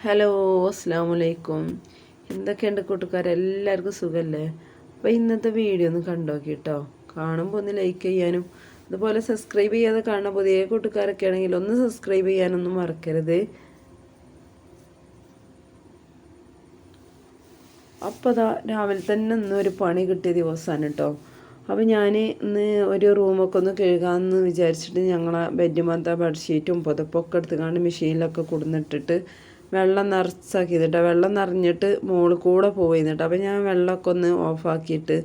Hello അസ്സാം വലൈക്കും എന്തൊക്കെയുണ്ട് കൂട്ടുകാരെ? എല്ലാവർക്കും സുഖമല്ലേ അപ്പോൾ ഇന്നത്തെ വീഡിയോ ഒന്ന് കണ്ടോക്കി കേട്ടോ കാണുമ്പോൾ ഒന്ന് ലൈക്ക് ചെയ്യാനും അതുപോലെ സബ്സ്ക്രൈബ് ചെയ്യാതെ കാണുന്ന പുതിയ കൂട്ടുകാരൊക്കെ ആണെങ്കിൽ ഒന്ന് സബ്സ്ക്രൈബ് ചെയ്യാനൊന്നും മറക്കരുത്. അപ്പോൾ അതാ രാവിലെ തന്നെ ഇന്ന് ഒരു പണി കിട്ടിയ ദിവസമാണ് കേട്ടോ അപ്പോൾ ഞാൻ ഇന്ന് ഒരു റൂമൊക്കെ ഒന്ന് കഴുകാമെന്ന് വിചാരിച്ചിട്ട് ഞങ്ങളെ ബെഡ് ബെഡ്മത്ത ബെഡ്ഷീറ്റും പുതപ്പൊക്കെ എടുത്തുകൊണ്ട് മെഷീനിലൊക്കെ കൊടുന്നിട്ടിട്ട് വെള്ളം നിറച്ചാക്കിയതിട്ട്. വെള്ളം നിറഞ്ഞിട്ട് മുകളിൽ കൂടെ പോയിരുന്നിട്ട് അപ്പോൾ ഞാൻ വെള്ളമൊക്കെ ഒന്ന് ഓഫാക്കിയിട്ട്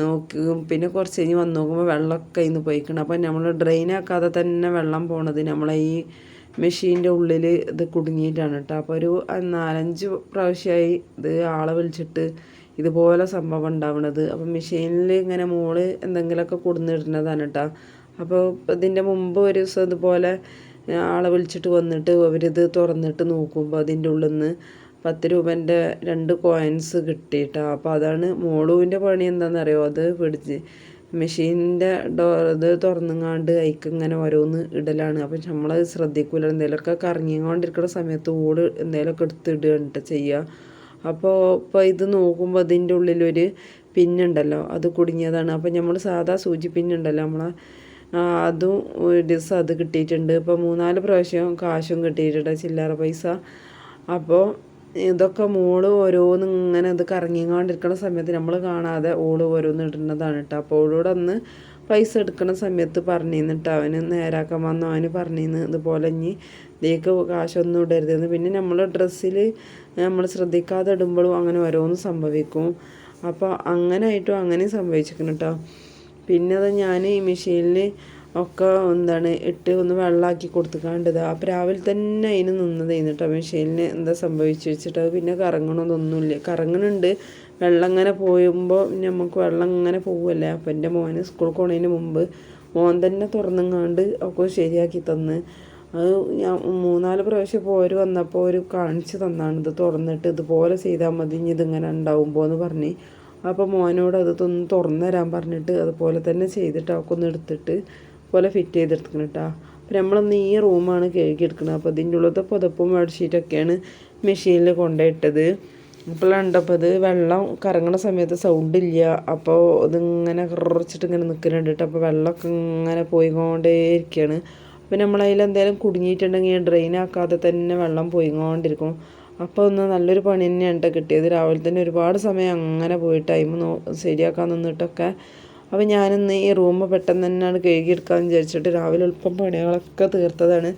നോക്കും. പിന്നെ കുറച്ച് കഴിഞ്ഞ് വന്ന് നോക്കുമ്പോൾ വെള്ളമൊക്കെ ഇന്ന് പോയിക്കണം. അപ്പോൾ നമ്മൾ ഡ്രെയിനാക്കാതെ തന്നെ വെള്ളം പോണത് നമ്മളെ ഈ മെഷീന്റെ ഉള്ളിൽ ഇത് കുടുങ്ങിയിട്ടാണ് കേട്ടോ. അപ്പോൾ ഒരു നാലഞ്ച് പ്രാവശ്യമായി ഇത് ആളെ വിളിച്ചിട്ട് ഇതുപോലെ സംഭവം ഉണ്ടാവണത്. അപ്പോൾ മെഷീനിൽ ഇങ്ങനെ മോൾ എന്തെങ്കിലുമൊക്കെ കുടുന്നിടുന്നതാണ് കേട്ടോ. അപ്പോൾ ഇതിന്റെ മുമ്പ് ഒരു ദിവസം ഇതുപോലെ ആളെ വിളിച്ചിട്ട് വന്നിട്ട് അവരിത് തുറന്നിട്ട് നോക്കുമ്പോൾ അതിന്റെ ഉള്ളിൽ നിന്ന് പത്ത് രൂപന്റെ രണ്ട് കോയിൻസ് കിട്ടിയിട്ടാ. അപ്പോൾ അതാണ് മോളുവിന്റെ പണി എന്താണെന്നറിയോ അത് പിടിച്ച് മെഷീനിന്റെ ഡോർ ഇത് തുറന്നുങ്ങാണ്ട് അയക്ക് ഇങ്ങനെ ഓരോന്ന് ഇടലാണ്. അപ്പം നമ്മൾ ശ്രദ്ധിക്കില്ല എന്തെങ്കിലുമൊക്കെ കറങ്ങിക്കൊണ്ടിരിക്കുന്ന സമയത്ത് ഓട് എന്തെങ്കിലുമൊക്കെ എടുത്തിടുക ചെയ്യുക അപ്പോൾ ഇപ്പോൾ ഇത് നോക്കുമ്പോൾ അതിന്റെ ഉള്ളിലൊരു പിന്നുണ്ടല്ലോ? അത് കുടുങ്ങിയതാണ്. അപ്പോൾ നമ്മൾ സാധാ സൂചി പിന്നുണ്ടല്ലോ? നമ്മളെ അതും ദിവസം അത് കിട്ടിയിട്ടുണ്ട്. ഇപ്പോൾ മൂന്നാൽ പ്രാവശ്യം കാശും കിട്ടിയിട്ടുണ്ട് ചില്ലറ പൈസ. അപ്പോൾ ഇതൊക്കെ മോൾ ഓരോന്ന് ഇങ്ങനെ ഇത് കറങ്ങിക്കൊണ്ടിരിക്കുന്ന സമയത്ത് നമ്മൾ കാണാതെ ഓൾ ഓരോന്ന് ഇടുന്നതാണ് കേട്ടോ. അപ്പോൾ ഓളോട് അന്ന് പൈസ എടുക്കുന്ന സമയത്ത് പറഞ്ഞിരുന്നിട്ട് അവന് നേരാക്കാൻ വന്നു അവന് പറഞ്ഞിരുന്നു ഇതുപോലെ ഇനി ഇതിലേക്ക് കാശൊന്നും ഇടരുതെന്ന്. പിന്നെ നമ്മൾ ഡ്രസ്സിൽ നമ്മൾ ശ്രദ്ധിക്കാതെ ഇടുമ്പോഴും അങ്ങനെ ഓരോന്ന് സംഭവിക്കും. അപ്പോൾ അങ്ങനെ ആയിട്ടും അങ്ങനെ സംഭവിച്ചിരിക്കണം കേട്ടോ. പിന്നെ അത് ഞാൻ ഈ മെഷീനിൽ ഒക്കെ എന്താണ് ഇട്ട് ഒന്ന് വെള്ളമാക്കി കൊടുത്തുകാണ്ടത് അപ്പം രാവിലെ തന്നെ അതിന് നിന്നത് കഴിഞ്ഞിട്ട് മെഷീനിൽ എന്താ സംഭവിച്ചു വെച്ചിട്ട് അത് പിന്നെ കറങ്ങണതൊന്നുമില്ല കറങ്ങണുണ്ട്. വെള്ളം ഇങ്ങനെ പോയുമ്പോൾ നമുക്ക് വെള്ളം ഇങ്ങനെ പോവുമല്ലേ അപ്പം എന്റെ മോന് സ്കൂൾ പോണതിന് മുമ്പ് മോൻ തന്നെ തുറന്നുങ്ങാണ്ട് ഒക്കെ ശരിയാക്കി തന്ന്. അത് ഞാൻ മൂന്നാൽ പ്രാവശ്യം പോര് വന്നപ്പോൾ ഒരു കാണിച്ച് തന്നാണ് ഇത് തുറന്നിട്ട് ഇതുപോലെ ചെയ്താൽ മതി ഇനി ഇതിങ്ങനെ ഉണ്ടാവുമ്പോൾ എന്ന് പറഞ്ഞ്. അപ്പോൾ മോനോട് അത് തൊന്ന് തുറന്നു തരാൻ പറഞ്ഞിട്ട് അതുപോലെ തന്നെ ചെയ്തിട്ട് അവൾക്ക് ഒന്ന് എടുത്തിട്ട് പോലെ ഫിറ്റ് ചെയ്തെടുക്കണം കേട്ടോ അപ്പോൾ നമ്മളൊന്ന് ഈ റൂമാണ് കഴുകിയെടുക്കുന്നത് അപ്പോൾ ഇതിന്റെ ഉള്ളത്തെ പുതപ്പും ബെഡ്ഷീറ്റൊക്കെയാണ് മെഷീനിൽ കൊണ്ടുപോയിട്ടത് അപ്പോഴുണ്ടപ്പോൾ ഇത് വെള്ളം കറങ്ങണ സമയത്ത് സൗണ്ട് ഇല്ല. അപ്പോൾ ഇതിങ്ങനെ കുറച്ചിട്ട് ഇങ്ങനെ നിൽക്കുന്നുണ്ട് അപ്പോൾ വെള്ളമൊക്കെ ഇങ്ങനെ പോയിക്കൊണ്ടേ ഇരിക്കുകയാണ് അപ്പോൾ നമ്മളതിൽ എന്തെങ്കിലും കുടുങ്ങിയിട്ടുണ്ടെങ്കിൽ ഡ്രെയിൻ ആക്കാതെ തന്നെ വെള്ളം പോയിക്കൊണ്ടിരിക്കും. അപ്പോൾ ഒന്ന് നല്ലൊരു പണി തന്നെയാണ് കേട്ടോ കിട്ടിയത്. രാവിലെ തന്നെ ഒരുപാട് സമയം അങ്ങനെ പോയി ടൈം നോ ശരിയാക്കാൻ നിന്നിട്ടൊക്കെ. അപ്പോൾ ഞാനിന്ന് ഈ റൂം പെട്ടെന്ന് തന്നെയാണ് കഴുകിയെടുക്കാമെന്ന് വിചാരിച്ചിട്ട് രാവിലെ എളുപ്പം പണികളൊക്കെ തീർത്തതാണ്.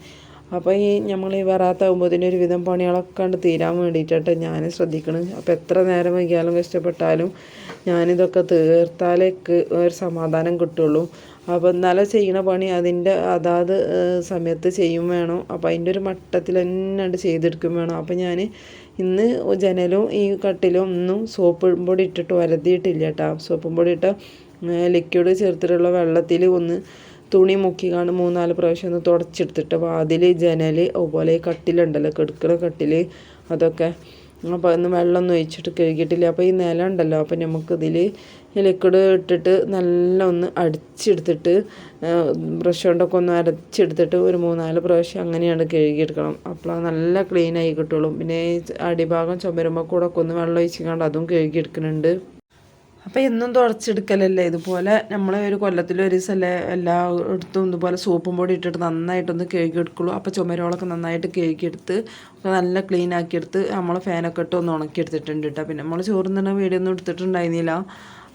അപ്പോൾ ഈ നമ്മൾ ഈ വരാത്താകുമ്പോൾ ഒരു വിധം പണികളൊക്കെ കണ്ട് തീരാൻ വേണ്ടിയിട്ടാണ് ഞാൻ ശ്രദ്ധിക്കണം. അപ്പോൾ എത്ര നേരം വൈകിയാലും കഷ്ടപ്പെട്ടാലും ഞാനിതൊക്കെ തീർത്താലേ ഒരു സമാധാനം കിട്ടുള്ളൂ. അപ്പോൾ എന്നാലും ചെയ്യണ പണി അതിന്റെ അതാത് സമയത്ത് ചെയ്യും വേണം. അപ്പോൾ അതിന്റെ ഒരു മട്ടത്തിൽ തന്നെ ചെയ്തെടുക്കും വേണം. അപ്പോൾ ഞാൻ ഇന്ന് ജനലും ഈ കട്ടിലും ഒന്നും സോപ്പ് പൊടി ഇട്ടിട്ട് വരതിയിട്ടില്ല കേട്ടോ സോപ്പും പൊടി ഇട്ട ലിക്വിഡ് ചേർത്തിട്ടുള്ള വെള്ളത്തിൽ ഒന്ന് തുണി മുക്കി കാണും മൂന്നാൽ പ്രാവശ്യം ഒന്ന് തുടച്ചെടുത്തിട്ട് വാതിൽ ജനൽ അതുപോലെ കട്ടിലുണ്ടല്ലോ കെടുക്കണ കട്ടിൽ അതൊക്കെ. അപ്പോൾ ഒന്ന് വെള്ളം ഒന്നും ഒഴിച്ചിട്ട് കഴുകിയിട്ടില്ല. അപ്പോൾ ഈ നില ഉണ്ടല്ലോ അപ്പോൾ നമുക്കിതിൽ ലിക്വിഡ് ഇട്ടിട്ട് നല്ല ഒന്ന് അടിച്ചെടുത്തിട്ട് ബ്രഷ് കൊണ്ടൊക്കെ ഒന്ന് അരച്ചെടുത്തിട്ട് ഒരു മൂന്നാൽ പ്രാവശ്യം അങ്ങനെയാണ് കഴുകിയെടുക്കണം. അപ്പോൾ നല്ല ക്ലീൻ ആയി കിട്ടുള്ളൂ. പിന്നെ അടിഭാഗം ചുമരുമ്പോൾ കൂടെ ഒക്കെ ഒന്ന് വെള്ളം ഒഴിച്ചിക്കാണ്ട് അതും കഴുകിയെടുക്കുന്നുണ്ട്. അപ്പോൾ എന്നും തുടച്ചെടുക്കലല്ലേ? ഇതുപോലെ നമ്മൾ ഒരു കൊല്ലത്തിൽ ഒരു ദിവസമല്ലേ എല്ലായിടത്തും ഇതുപോലെ സോപ്പും പൊടി ഇട്ടിട്ട് നന്നായിട്ടൊന്ന് കഴുകിയെടുക്കുള്ളൂ. അപ്പോൾ ചുമരോളൊക്കെ നന്നായിട്ട് കഴുകിയെടുത്ത് നല്ല ക്ലീൻ ആക്കിയെടുത്ത് നമ്മൾ ഫാനൊക്കെ ഇട്ട് ഒന്ന് ഉണക്കിയെടുത്തിട്ടുണ്ട് കേട്ടോ പിന്നെ നമ്മൾ ചോറുന്ന വീഡിയോ ഒന്നും എടുത്തിട്ടുണ്ടായിരുന്നില്ല.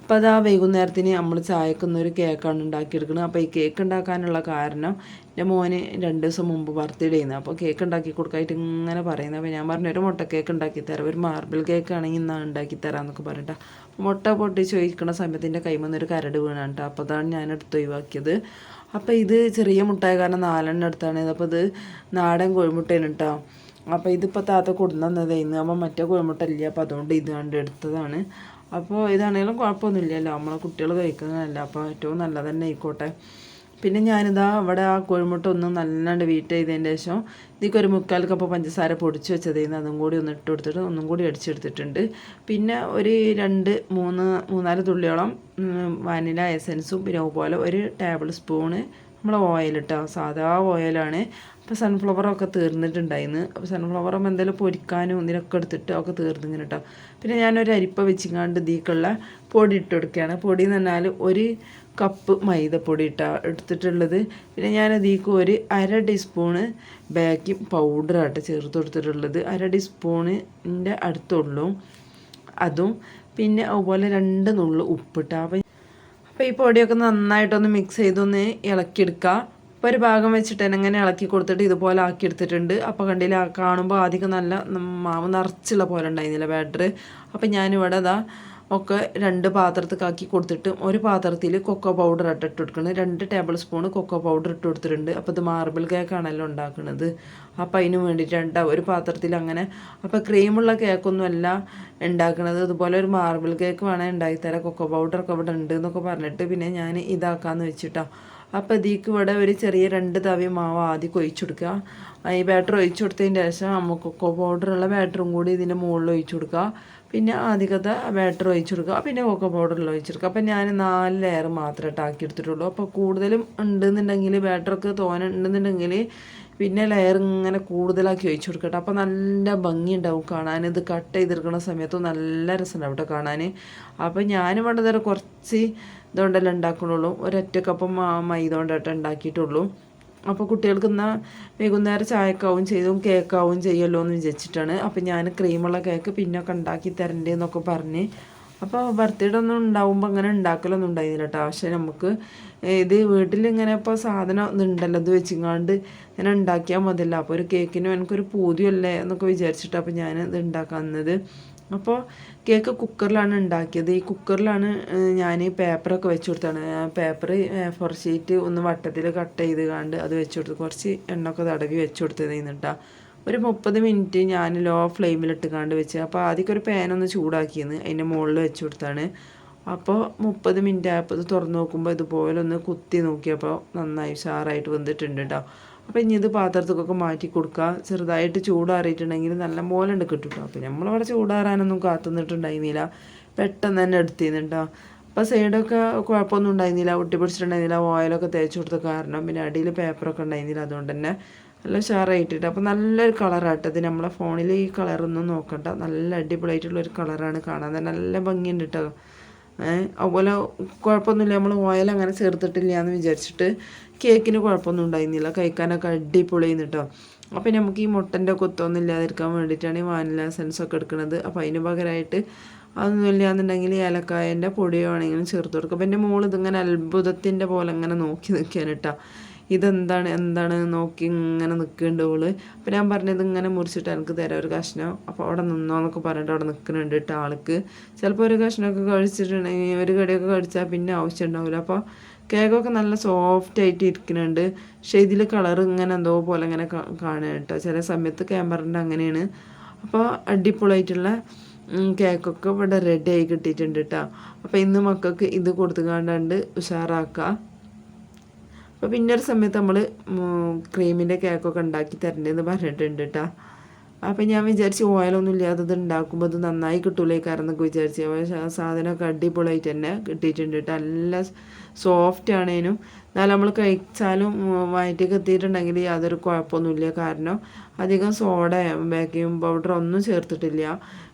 അപ്പോൾ അത് വൈകുന്നേരത്തിന് നമ്മൾ ചായക്കുന്നൊരു കേക്കാണ് ഉണ്ടാക്കിയെടുക്കുന്നത് അപ്പോൾ ഈ കേക്ക് ഉണ്ടാക്കാനുള്ള കാരണം എന്റെ മോന് രണ്ട് ദിവസം മുമ്പ് ബർത്ത്ഡേ ചെയ്യുന്നത് അപ്പോൾ കേക്ക് ഉണ്ടാക്കി കൊടുക്കാനായിട്ട് ഇങ്ങനെ പറയുന്നത്. അപ്പോൾ ഞാൻ പറഞ്ഞു ഒരു മുട്ട കേക്ക് ഉണ്ടാക്കി തരാം. ഒരു മാർബിൾ കേക്ക് ആണെങ്കിൽ ഇന്നാ ഉണ്ടാക്കി തരാമെന്നൊക്കെ പറഞ്ഞിട്ടാ. മുട്ട പൊട്ടി ചോദിക്കുന്ന സമയത്തിന്റെ കൈമന്ന് ഒരു കരട് വീണാണ് കേട്ടോ അപ്പോൾ അതാണ് ഞാൻ എടുത്ത് ഒഴിവാക്കിയത്. അപ്പോൾ ഇത് ചെറിയ മുട്ടായ കാരണം നാലെണ്ണം എടുത്താണ്. അപ്പോൾ ഇത് നാടൻ കോഴിമുട്ടയാണ് കേട്ടോ അപ്പോൾ ഇതിപ്പോൾ താത്ത കൊടുന്നതായിരുന്നു അപ്പോൾ മറ്റേ കോഴിമുട്ട ഇല്ല. അപ്പോൾ അതുകൊണ്ട് ഇത് കണ്ട് എടുത്തതാണ്. അപ്പോൾ ഇതാണെങ്കിലും കുഴപ്പമൊന്നുമില്ലല്ലോ. നമ്മളെ കുട്ടികൾ കഴിക്കുന്നതല്ല. അപ്പോൾ ഏറ്റവും നല്ലത് തന്നെ ആയിക്കോട്ടെ. പിന്നെ ഞാനിതാ അവിടെ ആ കോഴിമുട്ട ഒന്ന് നല്ലാണ്ട് വീട്ട് ചെയ്തതിന്റെ ശേഷം ഇതിക്ക് ഒരു മുക്കാൽ കപ്പ് പഞ്ചസാര പൊടിച്ച് വെച്ചതായിരുന്നു അതും കൂടി ഒന്ന് ഇട്ട് കൊടുത്തിട്ട് ഒന്നും കൂടി അടിച്ചെടുത്തിട്ടുണ്ട്. പിന്നെ ഒരു രണ്ട് മൂന്ന് മൂന്നാൽ തുള്ളിയോളം വാനില എസൻസും പിന്നെ അതുപോലെ ഒരു ടേബിൾ സ്പൂണ് നമ്മൾ ഓയിൽ ഇട്ടോ സാധാ ഓയിലാണ് അപ്പോൾ സൺഫ്ലവറൊക്കെ തീർന്നിട്ടുണ്ടായിരുന്നു അപ്പോൾ സൺഫ്ലവർ എന്തെങ്കിലും പൊരിക്കാനും ഇതിനൊക്കെ എടുത്തിട്ട് ഒക്കെ തീർന്നിങ്ങനെ കേട്ടോ പിന്നെ ഞാനൊരു അരിപ്പ വെച്ചിങ്ങാണ്ട് ഇതിക്കുള്ള പൊടി ഇട്ട് കൊടുക്കുകയാണ് പൊടി എന്ന് പറഞ്ഞാൽ ഒരു കപ്പ് മൈദപ്പൊടി ഇട്ടാ എടുത്തിട്ടുള്ളത്. പിന്നെ ഞാൻ അതിലേക്ക് ഒരു അര ടീസ്പൂണ് ബേക്കിംഗ് പൗഡറായിട്ട് ചേർത്ത് കൊടുത്തിട്ടുള്ളത്. അര ടീസ്പൂണിന്റെ അടുത്തുള്ളൂ. അതും പിന്നെ അതുപോലെ രണ്ട് നുള്ളു ഉപ്പിട്ട. അപ്പോൾ ഈ പൊടിയൊക്കെ നന്നായിട്ടൊന്ന് മിക്സ് ചെയ്തൊന്ന് ഇളക്കിയെടുക്കുക അപ്പോൾ ഒരു ഭാഗം വെച്ചിട്ട് ഇങ്ങനെ ഇളക്കി കൊടുത്തിട്ട് ഇതുപോലെ ആക്കി എടുത്തിട്ടുണ്ട് അപ്പോൾ കണ്ടില്ല കാണുമ്പോൾ ആദ്യം നല്ല മാവ് നിറച്ചുള്ള പോലെ ഉണ്ടായിരുന്നില്ല ബാറ്റർ അപ്പോൾ ഞാനിവിടെ അതാ ഒക്കെ രണ്ട് പാത്രത്തിലാക്കി കൊടുത്തിട്ട് ഒരു പാത്രത്തിൽ കൊക്കോ പൗഡർ ഇട്ട് കൊടുക്കുന്നത് രണ്ട് ടേബിൾ സ്പൂൺ കൊക്കോ പൗഡർ ഇട്ട് കൊടുത്തിട്ടുണ്ട്. അപ്പോൾ ഇത് മാർബിൾ കേക്കാണല്ലോ ഉണ്ടാക്കുന്നത്. അപ്പോൾ അതിന് വേണ്ടിയിട്ട് ഒരു പാത്രത്തിൽ അങ്ങനെ അപ്പോൾ ക്രീമുള്ള കേക്കൊന്നുമല്ല ഉണ്ടാക്കുന്നത്. ഇതുപോലെ ഒരു മാർബിൾ കേക്ക് വേണേൽ ഉണ്ടാക്കിത്തരാം. കൊക്കോ പൗഡറൊക്കെ ഇവിടെ ഉണ്ട് എന്നൊക്കെ പറഞ്ഞിട്ട് പിന്നെ ഞാൻ ഇതാക്കാമെന്ന് വെച്ചിട്ടാണ് അപ്പോൾ ഇതിക്ക് ഇവിടെ ഒരു ചെറിയ രണ്ട് തവി മാവ് ആദ്യം ഒഴിച്ചു കൊടുക്കുക. ഈ ബാറ്റർ ഒഴിച്ചു കൊടുത്തതിന് ശേഷം നമുക്ക് കൊക്കോ പൗഡറുള്ള ബാറ്ററും കൂടി ഇതിന്റെ മുകളിൽ ഒഴിച്ചു കൊടുക്കുക. പിന്നെ ആദ്യത്തെ ബാറ്റർ ഒഴിച്ചു കൊടുക്കുക പിന്നെ കൊക്കോ പൗഡറിൽ ഒഴിച്ചു കൊടുക്കുക അപ്പം ഞാൻ നാല് ലെയർ മാത്രമേ ആക്കി എടുത്തിട്ടുള്ളൂ. അപ്പോൾ കൂടുതലും ഉണ്ടെന്നുണ്ടെങ്കിൽ ബാറ്ററൊക്കെ തോന ഉണ്ടെന്നുണ്ടെങ്കിൽ പിന്നെ ലെയർ ഇങ്ങനെ കൂടുതലാക്കി ഒഴിച്ചു കൊടുക്കട്ടെ. അപ്പോൾ നല്ല ഭംഗി ഉണ്ടാവും കാണാൻ. ഇത് കട്ട് ചെയ്തെടുക്കുന്ന സമയത്ത് നല്ല രസമുണ്ടാവും കേട്ടോ കാണാൻ. അപ്പോൾ ഞാനും വേണ്ടത് കുറച്ച് ഇതുകൊണ്ടല്ലേ ഉണ്ടാക്കണുള്ളൂ ഒരൊറ്റ കപ്പ് മൈദ കൊണ്ടിട്ട് ഉണ്ടാക്കിയിട്ടുള്ളൂ. അപ്പോൾ കുട്ടികൾക്ക് എന്നാൽ വൈകുന്നേരം ചായക്കാവും ചെയ്തും കേക്കാവും ചെയ്യല്ലോ എന്ന് വിചാരിച്ചിട്ടാണ്. അപ്പോൾ ഞാൻ ക്രീമുള്ള കേക്ക് പിന്നൊക്കെ ഉണ്ടാക്കി തരണ്ടേ എന്നൊക്കെ പറഞ്ഞ്. അപ്പോൾ ബർത്ത്ഡേ ഒന്നും ഉണ്ടാവുമ്പോൾ അങ്ങനെ ഉണ്ടാക്കലൊന്നും ഉണ്ടായിരുന്നില്ല കേട്ടോ പക്ഷേ നമുക്ക് ഇത് വീട്ടിൽ ഇങ്ങനെ ഇപ്പോൾ സാധനം ഇതുണ്ടല്ലോ ഇത് വെച്ചിങ്ങാണ്ട് ഇങ്ങനെ ഉണ്ടാക്കിയാൽ മതിയല്ല. അപ്പോൾ ഒരു കേക്കിനും എനിക്കൊരു പൂതിയല്ലേ എന്നൊക്കെ വിചാരിച്ചിട്ട് അപ്പോൾ ഞാൻ ഇത് ഉണ്ടാക്കുന്നത് അപ്പോൾ കേക്ക് കുക്കറിലാണ് ഉണ്ടാക്കിയത്. ഈ കുക്കറിലാണ് ഞാൻ പേപ്പറൊക്കെ വെച്ച് കൊടുത്താണ്. പേപ്പർ ഫോർ ഷീറ്റ് ഒന്ന് വട്ടത്തിൽ കട്ട് ചെയ്ത് കണ്ട് അത് വെച്ച് കൊടുത്ത്. കുറച്ച് എണ്ണൊക്കെ തടവി വെച്ച് കൊടുത്തത് കേട്ടോ ഒരു മുപ്പത് മിനിറ്റ് ഞാൻ ലോ ഫ്ലെയിമിലിട്ട് കണ്ട് വെച്ച് അപ്പോൾ ആദ്യമൊക്കെ ഒരു പാനൊന്ന് ചൂടാക്കിയെന്ന് അതിന്റെ മുകളിൽ വെച്ച് കൊടുത്താണ്. അപ്പോൾ മുപ്പത് മിനിറ്റ് ആയപ്പോൾ ഇത് തുറന്ന് നോക്കുമ്പോൾ ഇതുപോലെ ഒന്ന് കുത്തി നോക്കിയപ്പോൾ നന്നായി ഉഷാറായിട്ട് വന്നിട്ടുണ്ട് കേട്ടോ അപ്പോൾ ഇനി ഇത് പാത്രത്തിലൊക്കെ മാറ്റി കൊടുക്കുക ചെറുതായിട്ട് ചൂടാറിയിട്ടുണ്ടെങ്കിൽ നല്ല പോലെ ഉണ്ട് കിട്ടും കേട്ടോ അപ്പോൾ നമ്മളവിടെ ചൂടാറാനൊന്നും കാത്തുനിന്നിട്ടുണ്ടായിരുന്നില്ല. പെട്ടെന്ന് തന്നെ എടുത്തിരുന്നുണ്ടോ അപ്പോൾ സൈഡൊക്കെ കുഴപ്പമൊന്നും ഉണ്ടായിരുന്നില്ല. ഒട്ടി പിടിച്ചിട്ടുണ്ടായിരുന്നില്ല. ഓയിലൊക്കെ തേച്ച് കൊടുത്ത കാരണം. പിന്നെ അടിയിൽ പേപ്പറൊക്കെ ഉണ്ടായിരുന്നില്ല. അതുകൊണ്ട് തന്നെ നല്ല ഉഷാറായിട്ടിട്ട്. അപ്പോൾ നല്ലൊരു കളറായിട്ട് അത് നമ്മളെ ഫോണിൽ ഈ കളറൊന്നും നോക്കണ്ട. നല്ല അടിപൊളിയായിട്ടുള്ള ഒരു കളറാണ് കാണാൻ. തന്നെ നല്ല ഭംഗിയുണ്ട് കേട്ടോ അതുപോലെ കുഴപ്പമൊന്നുമില്ല. നമ്മൾ ഓയിൽ അങ്ങനെ ചേർത്തിട്ടില്ല എന്ന് വിചാരിച്ചിട്ട് കേക്കിന് കുഴപ്പമൊന്നും ഉണ്ടായിരുന്നില്ല. കഴിക്കാനൊക്കെ അടിപൊളിയെന്ന് കേട്ടോ അപ്പോൾ നമുക്ക് ഈ മുട്ടന്റെ കൊത്തൊന്നും ഇല്ലാതിരിക്കാൻ വേണ്ടിയിട്ടാണ് ഈ വാനില സെൻസൊക്കെ എടുക്കുന്നത്. അപ്പോൾ അതിന് പകരമായിട്ട് അതൊന്നും ഇല്ലാന്നുണ്ടെങ്കിൽ ഏലക്കായന്റെ പൊടിയോ ആണെങ്കിലും ചേർത്ത് കൊടുക്കും. അപ്പോൾ എന്റെ മോൾ ഇതിങ്ങനെ അത്ഭുതത്തിന്റെ പോലെ അങ്ങനെ നോക്കി നിൽക്കാൻ കേട്ടോ ഇതെന്താണ് എന്താണ് നോക്കി ഇങ്ങനെ നിൽക്കുന്നുണ്ട് ഓൾ അപ്പോൾ ഞാൻ പറഞ്ഞത് ഇങ്ങനെ മുറിച്ചിട്ട് എനിക്ക് തരാം ഒരു കഷ്ണം. അപ്പോൾ അവിടെ നിന്നോ എന്നൊക്കെ പറഞ്ഞിട്ട് അവിടെ നിൽക്കുന്നുണ്ട് കേട്ടോ ആൾക്ക്. ചിലപ്പോൾ ഒരു കഷ്ണമൊക്കെ കഴിച്ചിട്ടുണ്ടെങ്കിൽ ഒരു കടിയൊക്കെ കഴിച്ചാൽ പിന്നെ ആവശ്യം ഉണ്ടാവില്ല. അപ്പോൾ കേക്കൊക്കെ നല്ല സോഫ്റ്റ് ആയിട്ട് ഇരിക്കുന്നുണ്ട്. പക്ഷേ ഇതിൽ കളർ ഇങ്ങനെ എന്തോ പോലെ ഇങ്ങനെ കാണുക കേട്ടോ. ചില സമയത്ത് ക്യാമറന്റെ അങ്ങനെയാണ്. അപ്പോൾ അടിപൊളിയായിട്ടുള്ള കേക്കൊക്കെ ഇവിടെ റെഡി ആയി കിട്ടിയിട്ടുണ്ട് കേട്ടോ. അപ്പോൾ ഇന്ന് മക്കൾക്ക് ഇത് കൊടുത്തു കണ്ടാണ്ട് ഉഷാറാക്കുക അപ്പോൾ പിന്നെ ഒരു സമയത്ത് നമ്മൾ ക്രീമിന്റെ കേക്കൊക്കെ ഉണ്ടാക്കി തരണ്ടേന്ന് പറഞ്ഞിട്ടുണ്ട് കേട്ടോ അപ്പം ഞാൻ വിചാരിച്ച് ഓയിലൊന്നും ഇല്ലാതെ ഇത് ഉണ്ടാക്കുമ്പോൾ അത് നന്നായി കിട്ടൂലേക്കാരം എന്നൊക്കെ വിചാരിച്ച്. പക്ഷേ ആ സാധനമൊക്കെ അടിപൊളിയായിട്ട് തന്നെ കിട്ടിയിട്ടുണ്ട് കേട്ടോ നല്ല സോഫ്റ്റ് ആണേനും. എന്നാലും നമ്മൾ കഴിച്ചാലും വയറ്റിൽ എത്തിയിട്ടുണ്ടെങ്കിൽ യാതൊരു കുഴപ്പമൊന്നുമില്ല. കാരണം അധികം സോഡ ബേക്കിംഗ് പൗഡർ ഒന്നും ചേർത്തിട്ടില്ല.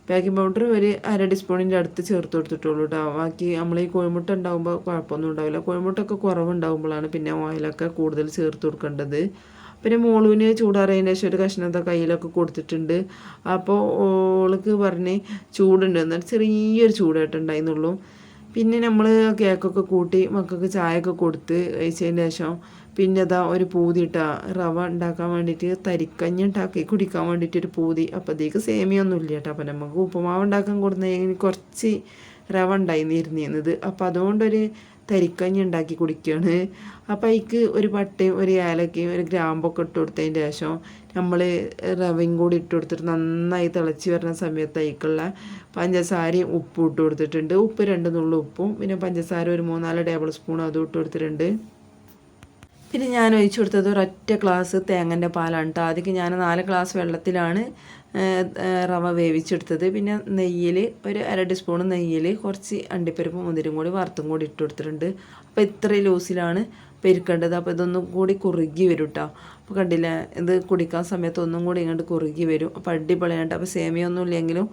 ബേക്കിംഗ് പൗഡർ ഒരു അര ടീസ്പൂണിന്റെ അടുത്ത് ചേർത്ത് കൊടുത്തിട്ടുള്ളൂ കേട്ടോ ബാക്കി നമ്മൾ ഈ കോഴിമുട്ട ഉണ്ടാകുമ്പോൾ കുഴപ്പമൊന്നും ഉണ്ടാവില്ല. കോഴിമുട്ടൊക്കെ കുറവുണ്ടാകുമ്പോഴാണ് പിന്നെ ഓയിലൊക്കെ കൂടുതൽ ചേർത്ത് കൊടുക്കേണ്ടത്. പിന്നെ മോളുവിന് ചൂടാറിയതിന് ശേഷം ഒരു കഷ്ണത്തെ കയ്യിലൊക്കെ കൊടുത്തിട്ടുണ്ട്. അപ്പോൾ ഓൾക്ക് പറഞ്ഞ് ചൂടുണ്ട്. എന്നാൽ ചെറിയൊരു ചൂടായിട്ടുണ്ടായിരുന്നുള്ളൂ പിന്നെ നമ്മൾ കേക്കൊക്കെ കൂട്ടി മക്കൾക്ക് ചായയൊക്കെ കൊടുത്ത് കഴിച്ചതിന് ശേഷം പിന്നെ അതാ ഒരു പൂതി ഇട്ടാ റവ ഉണ്ടാക്കാൻ വേണ്ടിയിട്ട് തരിക്കഞ്ഞി ഉണ്ടാക്കി കുടിക്കാൻ വേണ്ടിയിട്ട് ഒരു പൂതി. അപ്പോഴത്തേക്ക് സേമിയൊന്നും ഇല്ല കേട്ടോ അപ്പം നമുക്ക് ഉപ്പുമാവ് ഉണ്ടാക്കാൻ കൊടുക്കുന്നതിന് കുറച്ച് റവ ഉണ്ടായിരുന്നിരുന്നത് അപ്പോൾ അതുകൊണ്ടൊരു തരിക്കഞ്ഞി ഉണ്ടാക്കി കുടിക്കുകയാണ് അപ്പോൾ അതിക്ക് ഒരു പട്ടയും ഒരു ഏലക്കയും ഒരു ഗ്രാമ്പൊക്കെ ഇട്ട് കൊടുത്തതിന് ശേഷം നമ്മൾ റവയും കൂടി ഇട്ട് കൊടുത്തിട്ട് നന്നായി തിളച്ച് വരുന്ന സമയത്ത് അതിക്കുള്ള പഞ്ചസാരയും ഉപ്പും ഇട്ട് കൊടുത്തിട്ടുണ്ട്. ഉപ്പ് രണ്ട് നുള്ളു ഉപ്പും പിന്നെ പഞ്ചസാര ഒരു മൂന്നാൽ ടേബിൾ സ്പൂൺ അതും ഇട്ട് കൊടുത്തിട്ടുണ്ട്. പിന്നെ ഞാൻ ഒഴിച്ചു കൊടുത്തത് ഒരൊറ്റ ഗ്ലാസ് തേങ്ങന്റെ പാലാണ് കേട്ടോ ആദ്യം ഞാൻ നാല് ഗ്ലാസ് വെള്ളത്തിലാണ് റവ വേവിച്ചെടുത്തത്. പിന്നെ നെയ്യിൽ ഒരു അര ടീസ്പൂൺ നെയ്യിൽ കുറച്ച് അണ്ടിപ്പരിപ്പും മുതിരും കൂടി വറുത്തും കൂടി ഇട്ട് കൊടുത്തിട്ടുണ്ട്. അപ്പോൾ ഇത്ര ലൂസിലാണ് പെരുക്കേണ്ടത്. അപ്പോൾ ഇതൊന്നും കൂടി കുറുകി വരും കേട്ടോ അപ്പോൾ കണ്ടില്ലേ ഇത് കുടിക്കാൻ സമയത്ത് ഒന്നും കൂടി ഇങ്ങോട്ട് കുറുകി വരും. അപ്പോൾ അടിപൊളിയായിട്ട് അപ്പോൾ സേമിയൊന്നും ഇല്ലെങ്കിലും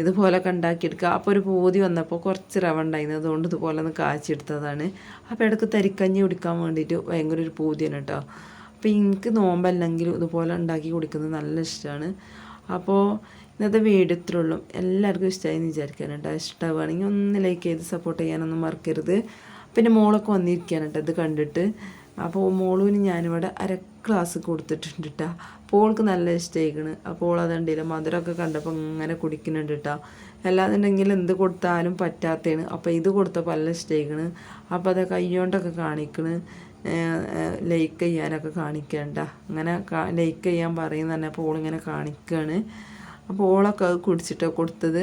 ഇതുപോലെ ഉണ്ടാക്കിയെടുക്കുക. അപ്പോൾ ഒരു പൂതി വന്നപ്പോൾ കുറച്ച് റവ ഉണ്ടായിരുന്നു. അതുകൊണ്ട് ഇതുപോലെ ഒന്ന് കാച്ചെടുത്തതാണ് അപ്പോൾ ഇടയ്ക്ക് തരിക്കഞ്ഞി കുടിക്കാൻ വേണ്ടിയിട്ട് ഭയങ്കര ഒരു പൂതിയാണ് കേട്ടോ അപ്പോൾ എനിക്ക് നോമ്പല്ലെങ്കിലും ഇതുപോലെ ഉണ്ടാക്കി കുടിക്കുന്നത് നല്ല ഇഷ്ടമാണ്. അപ്പോൾ ഇന്നത്തെ വീഡിയോ ഇത്രേ ഉള്ളൂ. എല്ലാവർക്കും ഇഷ്ടമായി എന്ന് ഇഷ്ടമാണെങ്കിൽ ഒന്ന് ലൈക്ക് ചെയ്ത് സപ്പോർട്ട് ചെയ്യാനൊന്നും മറക്കരുത്. പിന്നെ മോളൊക്കെ വന്നിരിക്കുകയാണ് കേട്ടോ ഇത് കണ്ടിട്ട്. അപ്പോൾ മോളുവിന് ഞാനിവിടെ അര ക്ലാസ് കൊടുത്തിട്ടുണ്ട് കേട്ടോ അപ്പോൾ ഓൾക്ക് നല്ല ഇഷ്ടമായിക്കണ് അപ്പോൾ ഓൾ അതുണ്ടല്ലോ മധുരമൊക്കെ കണ്ടപ്പോൾ ഇങ്ങനെ കുടിക്കുന്നുണ്ട് കേട്ടോ അല്ലാന്നുണ്ടെങ്കിൽ എന്ത് കൊടുത്താലും പറ്റാത്തതാണ് അപ്പോൾ ഇത് കൊടുത്തപ്പോൾ നല്ല ഇഷ്ടമായിക്കണ് അപ്പോൾ അത് കൈകൊണ്ടൊക്കെ കാണിക്കണ്. ലൈക്ക് ചെയ്യാനൊക്കെ കാണിക്കണ്ട അങ്ങനെ ലൈക്ക് ചെയ്യാൻ പറയുന്നതന്നെ തന്നെ അപ്പോൾ ഓളിങ്ങനെ കാണിക്കുകയാണ് അപ്പോൾ ഓളൊക്കെ അത് കുടിച്ചിട്ട് കൊടുത്തത്.